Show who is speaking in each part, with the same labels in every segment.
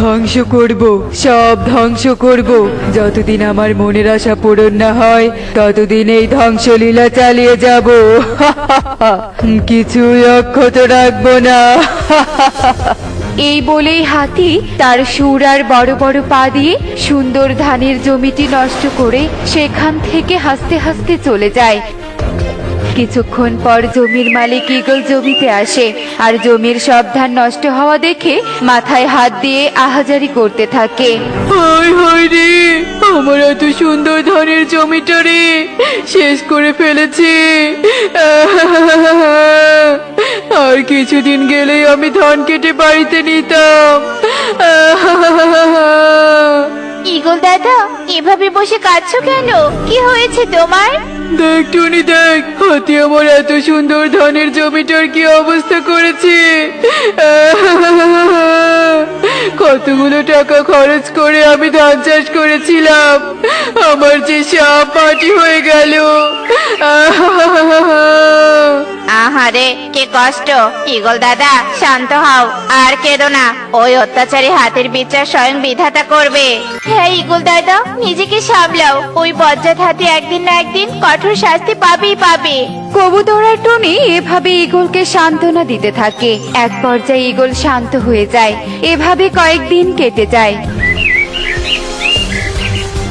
Speaker 1: ধ্বংস করব, সব ধ্বংস করব। যতদিন আমার মনের আশা পূরণ না হয়, ততদিন এই ধ্বংসলীলা চালিয়ে যাব। কিছুই অক্ষত রাখব না।
Speaker 2: এই বলেই হাতি তার সুর আর বড় বড় পা দিয়ে সুন্দর ধানের জমিটি নষ্ট করে সেখান থেকে হাসতে হাসতে চলে যায়। কিছুক্ষণ পর জমির মালিক ইগল জমিতে আসে। আর জমির সব ধান নষ্ট হওয়া দেখে মাথায় হাত দিয়ে আহাজারি করতে থাকে।
Speaker 1: রে আমার এত সুন্দর ধানের জমিটা রে শেষ করে ফেলেছে। আর কিছুদিন গেলেই আমি ধান কেটে বাড়িতে নিতাম।
Speaker 2: ইগল দাদা এভাবে বসে কাঁদছো কেন? কি হয়েছে তোমার?
Speaker 1: দেখ, টুনি, দেখ। হাতি আমার এত সুন্দর ধানের জমিটার কি অবস্থা করেছে? কতগুলো টাকা খরচ করে আমি ধান চাষ করেছিলাম। আমার যে সাপ পাটি হয়ে গেল।
Speaker 2: আহারে কি কষ্ট। ইগল দাদা শান্ত হও আর কেঁদো না। ওই অত্যাচারী হাতের বিচার স্বয়ং বিধাতা করবে। হ্যাঁ ইগল দাদা নিজেকে সামলাও। ওই বজ্জাত হাতি একদিন না একদিন কঠোর শাস্তি পাবেই পাবে। কবুতরা টনি এভাবে ইগলকে সান্ত্বনা দিতে থাকে। এক পর্যায়ে ইগল শান্ত হয়ে যায়। এভাবে কয়েকদিন কেটে যায়।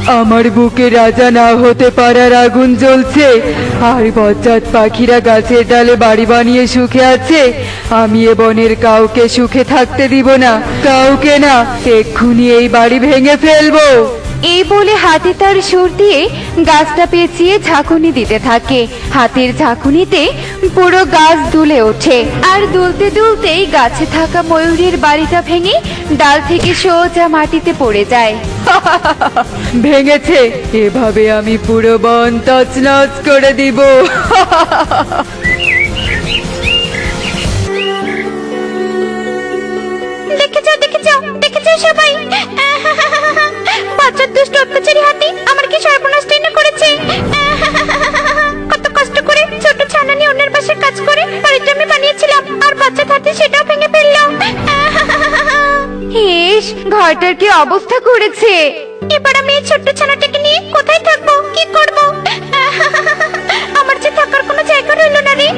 Speaker 1: আমার বুকে রাজা না হতে পারার আগুন জ্বলছে। আর বজ্জাত পাখিরা গাছের ডালে বাড়ি বানিয়ে সুখে আছে। আমি এ বনের কাউকে সুখে থাকতে দিব না। কাউকে না, এক্ষুনি এই বাড়ি ভেঙে ফেলব।
Speaker 2: এই বলে হাতি তার সুর দিয়ে গাছটা পেঁচিয়ে ঝাঁকুনি দিতে থাকে। হাতির ঝাঁকুনিতে পুরো গাছ দুলে ওঠে। আর দুলতে দুলতেই গাছে থাকা ময়ূরের বাড়িটা ভেঙে ডাল থেকে সোজা মাটিতে পড়ে যায়।
Speaker 1: ভেঙেছে। এভাবে আমি পুরো বন তছনছ করে দিব।
Speaker 2: ঘরটার কি অবস্থা করেছে? এবার আমি এই ছোট্ট ছানাটাকে নিয়ে কোথায় থাকব? কি করব? আমার যে থাকার কোনো জায়গা রইল না রে।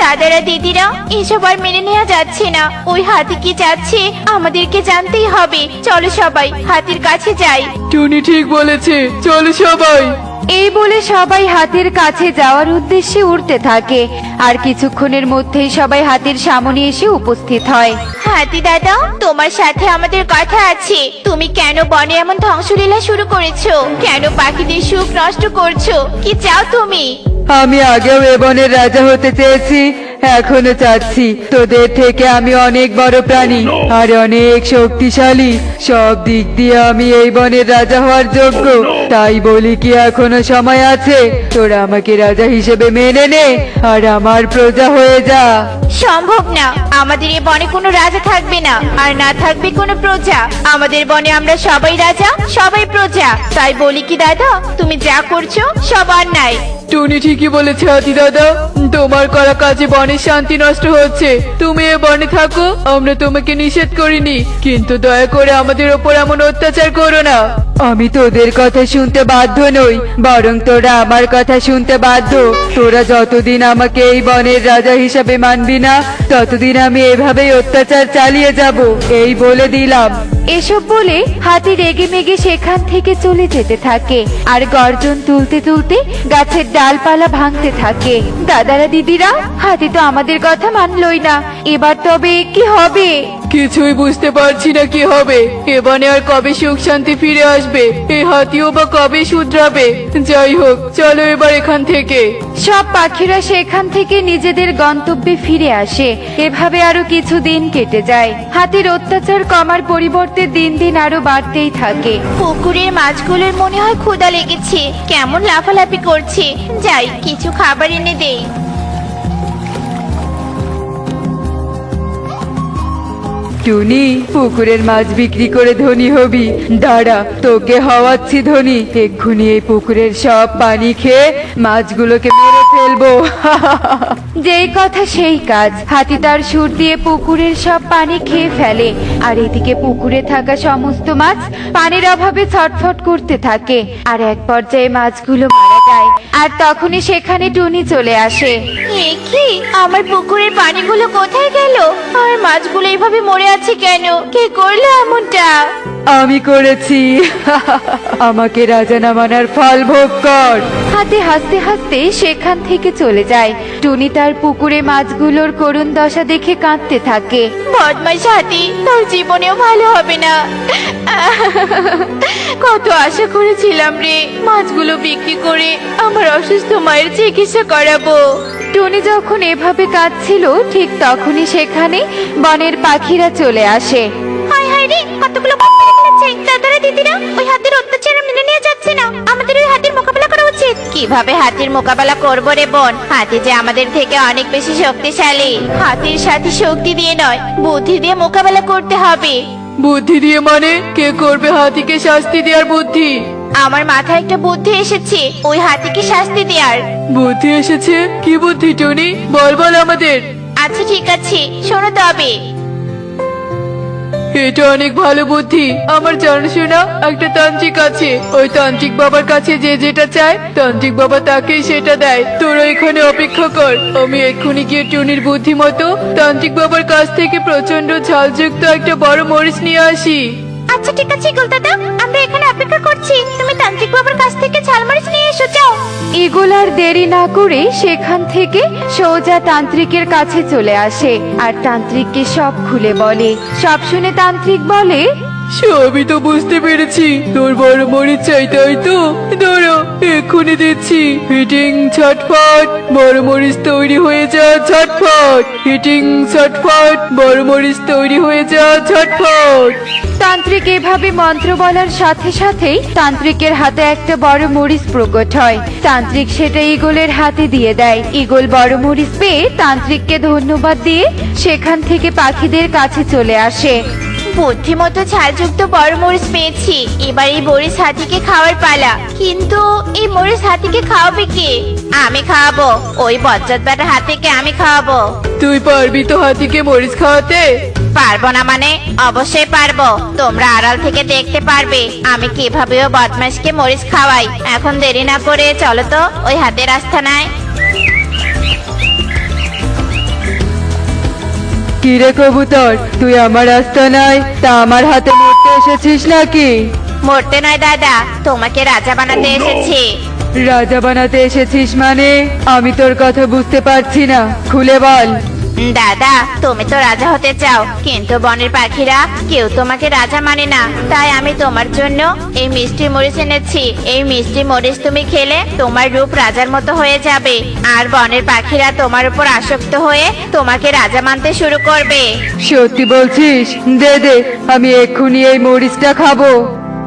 Speaker 2: দাদারা দিদিরা এসব আর মেনে নেওয়া যাচ্ছে না। ওই হাতি কি যাচ্ছে আমাদেরকে জানতেই হবে। চলো সবাই হাতির কাছে যাই।
Speaker 1: টুনি ঠিক বলেছে চলো সবাই।
Speaker 2: এই বলে সবাই হাতির কাছে যাওয়ার উদ্দেশ্যে উঠতে থাকে। আর কিছুক্ষণের মধ্যেই সবাই হাতির সামনে এসে উপস্থিত হয়। হাতি দাদা তোমার সাথে আমাদের কথা আছে। তুমি কেন বনে এমন ধ্বংসলীলা শুরু করেছ? কেন পাখিদের সুখ নষ্ট করছ? কি চাও তুমি?
Speaker 1: আমি আগেও এ বনের রাজা হতে চেয়েছি এখনও চাচ্ছি। তোদের থেকে আমি অনেক বড় প্রাণী আর অনেক শক্তিশালী। সব দিক দিয়ে আমি এই বনের রাজা হওয়ার যোগ্য। তাই বলি কি এখনও সময় আছে? তোরা আমাকে রাজা হিসেবে মেনে নে আর আমার প্রজা হয়ে যা।
Speaker 2: সম্ভব না। আমাদের এই বনে কোনো রাজা থাকবে না আর না থাকবে কোনো প্রজা। আমাদের বনে আমরা সবাই রাজা সবাই প্রজা। তাই বলি কি দাদা তুমি যা করছ সব অন্যায়।
Speaker 1: টুনি ঠিকই বলেছে হাতি দাদা। তোমার করা কাজে বনের শান্তি নষ্ট হচ্ছে। তুমি এ বনে থাকো আমরা তোমাকে নিষেধ করিনি। কিন্তু দয়া করে আমাদের ওপর এমন অত্যাচার করো না। আমি তোদের কথা শুনতে বাধ্য নই, বরং তোরা আমার কথা শুনতে বাধ্য। তোরা যতদিন আমাকে এই বনের রাজা হিসাবে মানবি না, ততদিন আমি এভাবেই অত্যাচার চালিয়ে যাব, এই বলে দিলাম।
Speaker 2: এসব বলে হাতি রেগে মেগে সেখান থেকে চলে যেতে থাকে, আর গর্জন তুলতে তুলতে গাছের ডালপালা ভাঙতে থাকে। দাদারা, দিদিরা, হাতি তো আমাদের কথা মানলই না, এবার তবে কি হবে?
Speaker 1: কিছুই বুঝতে পারছি না কি হবে। এবারে আর কবে সুখ শান্তি ফিরে আসবে? এই হাতিও বা কবে শুধরাবে? যাই হোক চলো এবার এখান থেকে।
Speaker 2: সব পাখিরা সেখান থেকে নিজেদের গন্তব্যে ফিরে আসে। এভাবে আরও কিছু দিন কেটে যায়। হাতির অত্যাচার কমার পরিবর্তে দিন দিন আরও বাড়তেই থাকে। পুকুরের মাছগুলোর মনে হয় ক্ষুধা লেগেছে। কেমন লাফালাফি করছে। যাই কিছু খাবার এনে দেই।
Speaker 1: টুনি, পুকুরের মাছ বিক্রি করে ধনী হবি। দাঁড়া, তোকে হওয়াচ্ছি ধনী। এক্ষুনি এই পুকুরের সব পানি খেয়ে মাছগুলোকে মেরে ফেলব।
Speaker 3: যেই কথা সেই কাজ। হাতি তার সুর দিয়ে পুকুরের সব পানি খেয়ে ফেলে। আর এদিকে পুকুরে থাকা সমস্ত মাছ পানির অভাবে ছটফট করতে থাকে। আর এক পর্যায়ে মাছগুলো যায়। আর তখনই সেখানে টুনি চলে আসে।
Speaker 2: এ কি? আমার পুকুরের পানিগুলো কোথায় গেল? আর মাছগুলো এইভাবে মরে আছে কেন? কে করল এমনটা?
Speaker 1: আমি করেছি। আমাকে রাজা না মানার ফল ভোগ কর।
Speaker 3: হাতে হাসতে হাসতে সেখান থেকে চলে যায়। টুনি তার পুকুরে মাছগুলোর করুণ দশা দেখে কাঁদতে থাকে।
Speaker 2: বদমাইশ হাতি তোর জীবনেও ভালো হবে না। কত আশা করেছিলাম রে মাছগুলো বিক্রি করে আমার অসুস্থ মায়ের চিকিৎসা করাবো।
Speaker 3: টুনি যখন এভাবে কাঁদছিল ঠিক তখনই সেখানে বনের পাখিরা চলে আসে।
Speaker 2: হায় হায় রে মেরে দিদিরা ওই হাতির অত্যাচার মেনে নিয়ে যাচ্ছে না। আমাদের ওই হাতির মোকাবেলা করা উচিত। কীভাবে হাতির মোকাবেলা করব রে বোন? হাতি যে আমাদের থেকে অনেক বেশি শক্তিশালী। হাতির সাথে শক্তি দিয়ে নয় বুদ্ধি দিয়ে মোকাবেলা করতে হবে।
Speaker 1: বুদ্ধি দিয়ে মানে? কে করবে হাতিকে শাস্তি দেওয়ার বুদ্ধি?
Speaker 2: আমার মাথায় একটা বুদ্ধি এসেছে ওই হাতিকে শাস্তি দেওয়ার।
Speaker 1: বুদ্ধি এসেছে? কি বুদ্ধি টুনি? বল বল আমাদের।
Speaker 2: আচ্ছা ঠিক আছে শোনো তবে।
Speaker 1: এটা অনেক ভালো বুদ্ধি। আমার জানাশোনা একটা তান্ত্রিক আছে। ওই তান্ত্রিক বাবার কাছে যে যেটা চায়, তান্ত্রিক বাবা তাকেই সেটা দেয়। তোরা এখানে অপেক্ষা কর। আমি এক্ষুনি গিয়ে টুনির বুদ্ধি মতো তান্ত্রিক বাবার কাছ থেকে প্রচণ্ড ঝালযুক্ত একটা বড় মরিচ নিয়ে আসি।
Speaker 2: আচ্ছা ঠিক আছে, গোলদাদা। দাদা আমরা এখানে অপেক্ষা করছি। তুমি
Speaker 3: ইগল আর দেরি না করে সেখান থেকে সৌজা তান্ত্রিকের কাছে চলে আসে। আর তান্ত্রিককে সব খুলে বলে। সব শুনে তান্ত্রিক বলে
Speaker 1: সবই তো বুঝতে পেরেছি। তোর বড় মরিচ চাই তাই তো। ধরো এক্ষুনি দিচ্ছি। হিটিং ছটফট বড় মরিচ তৈরি হয়ে যা ছটফট হিটিং ছটফট বড় মরিচ তৈরি হয়ে যা ছটফট
Speaker 3: তান্ত্রিক এভাবে মন্ত্র বলার সাথে সাথেই তান্ত্রিকের হাতে একটা বড় মরিচ প্রকট হয়। তান্ত্রিক সেটা ইগলের হাতে দিয়ে দেয়। ইগল বড় মরিচ পেয়ে তান্ত্রিককে ধন্যবাদ দিয়ে সেখান থেকে পাখিদের কাছে চলে আসে।
Speaker 2: বুদ্ধিমতো ঝালযুক্ত বড় মরিচ পেয়েছি। এবার এই মরিচ হাতিকে খাওয়ার পালা। কিন্তু এই মরিচ হাতিকে খাওয়াবে কে? আমি খাওয়াবো। ওই বজ্জাত বেটা হাতিকে আমি খাওয়াবো।
Speaker 1: তুই পারবি তো হাতিকে মরিচ খাওয়াতে?
Speaker 2: পারব না মানে? অবশ্যই পারব। তোমরা আড়াল থেকে দেখতে পারবে। আমি কীভাবে ও বদমাসকে মরিচ খাওয়াই। এখন দেরি না করে চলো তো ওই হাতের আস্থানায়
Speaker 1: কি রে কবুতর তুই আমার রাস্তা নাই তা আমার হাতে মরতে এসেছিস নাকি?
Speaker 2: মরতে নয় দাদা তোমাকে রাজা বানাতে এসেছি।
Speaker 1: রাজা বানাতে এসেছিস মানে? আমি তোর কথা বুঝতে পারছি না। খুলে বল।
Speaker 2: দাদা, তুমি তো রাজা হতে চাও, কিন্তু বনের পাখিরা কেউ তোমাকে রাজা মানে না। তাই আমি তোমার জন্য এই মিষ্টি মরিচ এনেছি। এই মিষ্টি মরিচ তুমি খেলে তোমার রূপ রাজার মতো হয়ে যাবে। আর বনের পাখিরা তোমার উপর আসক্ত হয়ে তোমাকে রাজা মানতে শুরু করবে।
Speaker 1: সত্যি বলছিস? দে দে, আমি এক্ষুনি এই মরিচটা খাব।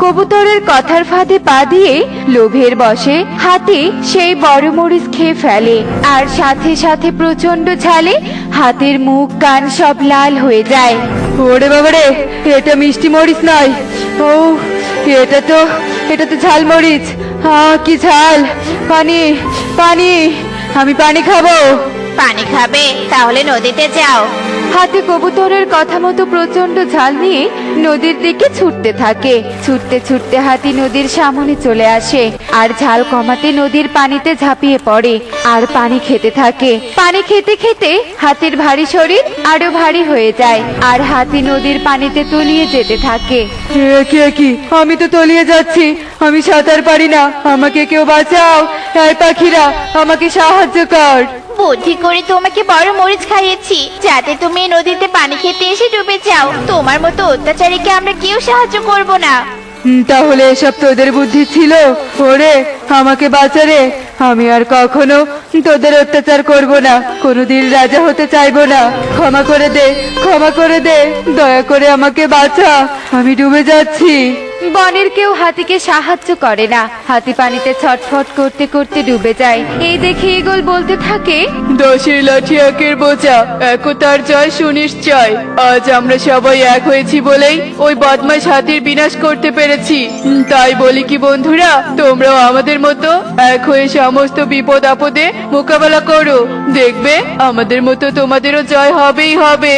Speaker 3: কবুতরের কথার ফাঁদে পা দিয়ে লোভের বসে হাতি সেই বড় মরিচ খেয়ে ফেলে। আর সাথে সাথে প্রচণ্ড ঝালে হাতের মুখ কান সব লাল হয়ে যায়।
Speaker 1: ওরে বাবারে এটা মিষ্টি মরিচ নয়। ও এটা তো এটা তো ঝাল মরিচ। আহ কি ঝাল। পানি পানি আমি পানি খাব।
Speaker 2: পানি খাবে তাহলে নদীতে যাও।
Speaker 3: হাতে কবুতরের কথা মতো প্রচণ্ড ঝাল নিয়ে নদীর দিকে ছুটতে থাকে। ছুটতে ছুটতে হাতি নদীর সামনে চলে আসে। আর ঝাল কমাতে নদীর পানিতে ঝাঁপিয়ে পড়ে। আর পানি খেতে থাকে। পানি খেতে খেতে হাতির ভারী শরীর আরও ভারী হয়ে যায়। আর হাতি নদীর পানিতে তলিয়ে যেতে থাকে।
Speaker 1: আমি তো তলিয়ে যাচ্ছি। আমি সাঁতার পারি না। আমাকে কেউ বাঁচাও। এই পাখিরা, আমাকে সাহায্য কর।
Speaker 2: বুদ্ধি করে তোমাকে বড় মরিচ খাইয়েছি। যাতে তুমি নদীতে পানি খেতে এসে ডুবে যাও। তোমার মতো অত্যাচারীকে আমরা কেউ সাহায্য করব না।
Speaker 1: তাহলে এসব তোদের বুদ্ধি ছিল? ওরে, আমাকে বাঁচারে। আমি আর কখনো তোদের অত্যাচার করব না। কোনোদিন রাজা হতে চাইব না। ক্ষমা করে দে ক্ষমা করে দে। দয়া করে আমাকে বাঁচা। আমি ডুবে যাচ্ছি।
Speaker 3: বনের কেউ হাতিকে সাহায্য করে না। হাতি পানিতে ছটফট করতে করতে ডুবে যায়। এই দেখে ইগল বলতে থাকে
Speaker 4: দশের লাঠি একের বোঝা একতার জয় সুনিশ্চয়। আজ আমরা সবাই এক হয়েছি বলেই ওই বদমাশ হাতির বিনাশ করতে পেরেছি। তাই বলি কি বন্ধুরা তোমরাও আমাদের মতো এক হয়ে সমস্ত বিপদ আপদে মোকাবেলা করো দেখবে আমাদের মতো তোমাদেরও জয় হবেই হবে।